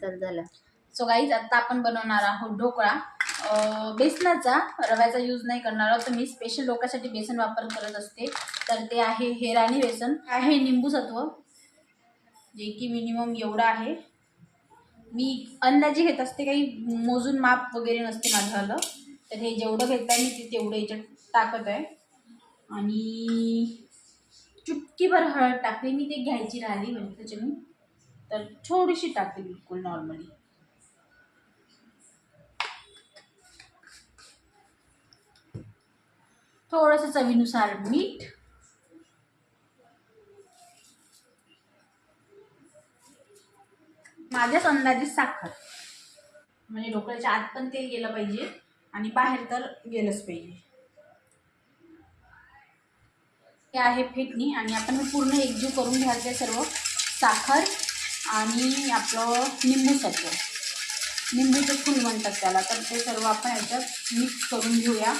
चल झालं. So guys आता आपण बनवणार आहोत ढोकळा. बेसनाचा रव्याचा यूज नाही करणार आहोत. तर मी स्पेशल लोकांसाठी बेसन वापर करत असते. तर ते आहे हे राणी बेसन. आहे निंबू सत्व जे की मिनिमम एवढं आहे. मी अंदाजे घेत असते काही मोजून माप वगैरे नसते माझं तर हे जेवढं घेत आहे मी ते तेवढं याच्यात टाकत आहे. आणि चुटकीभर हळद टाकली. मी ते घ्यायची राहिली म्हणजे त्याच्या मी तर थोडीशी टाकते बिलकुल नॉर्मली. थोडंसं चवीनुसार मीठ. माझ्याच अंदाजे साखर. म्हणजे ढोकळ्याच्या आत पण तेल गेलं पाहिजे आणि बाहेर तर गेलंच पाहिजे. हे आहे फेटणी आणि आपण पूर्ण एकजीव करून घ्यायचं सर्व साखर. आणि आपलं निंबू सत्व. निंबूचं फूल म्हणतात त्याला तर ते सर्व आपण याच्यात मिक्स करून घेऊया.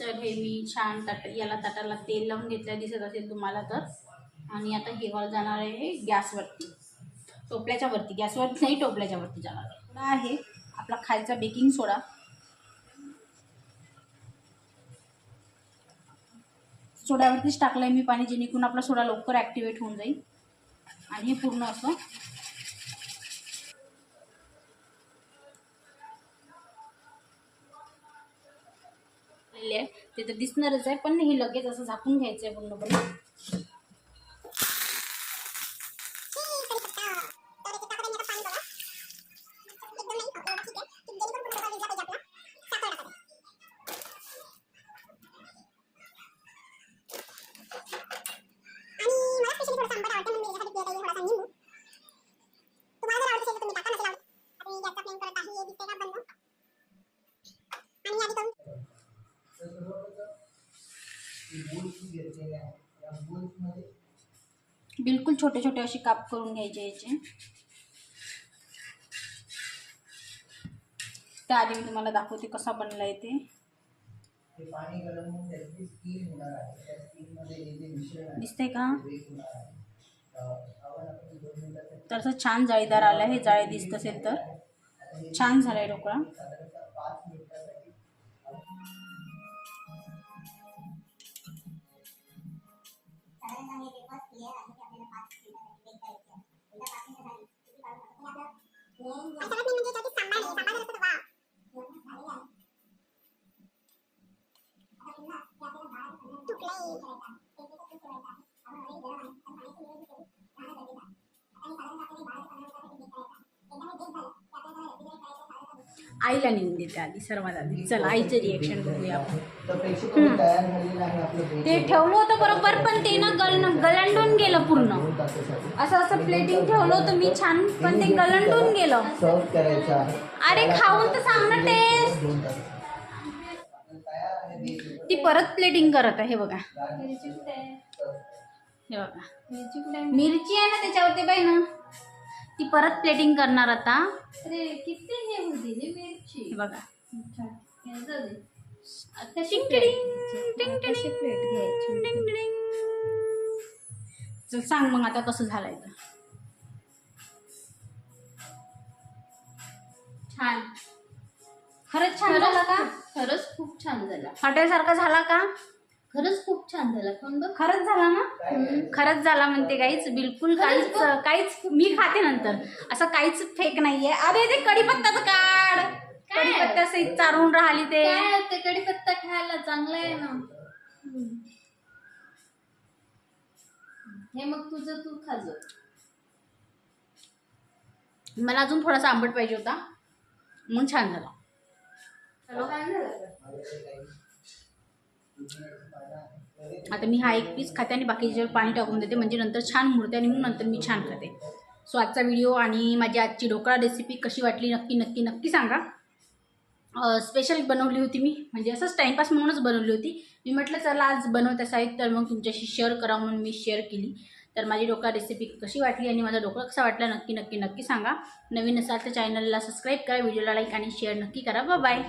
तर हे मी छान ताट याला ताटाला तेल लावून घेतलं दिसत असेल तुम्हाला तर. आणि आता हे जाणार आहे गॅसवरती. टोपल्याच्या वरती गॅसवरती नाही टोपल्याच्या वरती जाणार आहे. आहे आपला खायचा बेकिंग सोडा. सोड्यावरतीच टाकलं आहे मी पाणी जेणेकरून आपला सोडा लवकर ॲक्टिवेट होऊन जाईल. आणि हे पूर्ण असं ते तर दिसणारच आहे पण हे लगेच असं झाकून घ्यायचं आहे पूर्णपणे. बिलकुल छोटे छोटे असे काप करून घ्यायचे याचे. त्याआधी मी तुम्हाला दाखवते कसा बनला ते. पाणी गरम होऊन त्याची स्टीम होणार आहे त्या स्टीममध्ये हे जे मिश्रण आहे दिसतंय का? break होणार आहे अं, आपण दोन तर असं छान जाळीदार आलं आहे जाळे दिसत असेल तर. छान झालं आहे ढोकळा. साधारणतः सरबत म्हणजे त्याची सांबार आहे सांबार असतो वा तुकडे आईला नेऊन देते आधी सर्वात आधी चला आईचं रिएक्शन बघूया आपण. तर प्रेक्षकांनी तयार झालेलं आहे आपलं bread. ते ठेवलं होतं बरोबर पण ते ना गल गलंडून गेलं पूर्ण. असं असं प्लेटिंग ठेवलं होतं मी छान पण ते गलंडून गेलं. अरे खाऊन तर सांग ना टेस्ट. ती परत प्लेटिंग करत आहे हे बघा. हे बघा. मिरची आहे ना त्याच्यावरती बाई ना. ती परत प्लेटिंग करणार आता. अरे किती हे मिरची? बघा. कशी प्लेट घ्यायची. चल सांग मग आता कसं झालंय तर छान. खरंच छान झालं का? खरंच खूप छान झाला. हॉटेलसारखा झाला का? खरंच खूप छान झाला. पण बघ? खरंच झाला ना? खरंच झाला म्हणते काहीच बिलकुल काहीच काहीच मी खाते नंतर. असं काहीच फेक नाहीये. अरे ते कढीपत्ताचं काढ. कढीपत्ता सहित चारून राहिली ते. काय ते कढीपत्ता खायला? चांगला आहे ना. हे मग तुझं तू खाजो मला अजून थोडासा आंबट पाहिजे होता. म्हणून छान झाला. छान झालं? आता मी हा एक पीस खाते आणि बाकीचे पाणी टाकून देते म्हणजे नंतर छान मुरते आणि मग नंतर मी छान खाते. सो आजचा व्हिडिओ आणि माझी आजची ढोकळा रेसिपी कशी वाटली नक्की नक्की नक्की सांगा. स्पेशल बनवली होती मी. म्हणजे असंच टाईमपास म्हणूनच बनवली होती. मी म्हटलं चला आज बनवत असायत तर मग तुमच्याशी शेअर करा म्हणून मी शेअर केली. तर माझी ढोकळा रेसिपी कशी वाटली आणि माझा ढोकळा कसा वाटला नक्की नक्की नक्की सांगा. नवीन असाल तर चॅनलला सबस्क्राईब करा व्हिडिओला लाईक आणि शेअर नक्की करा. बाय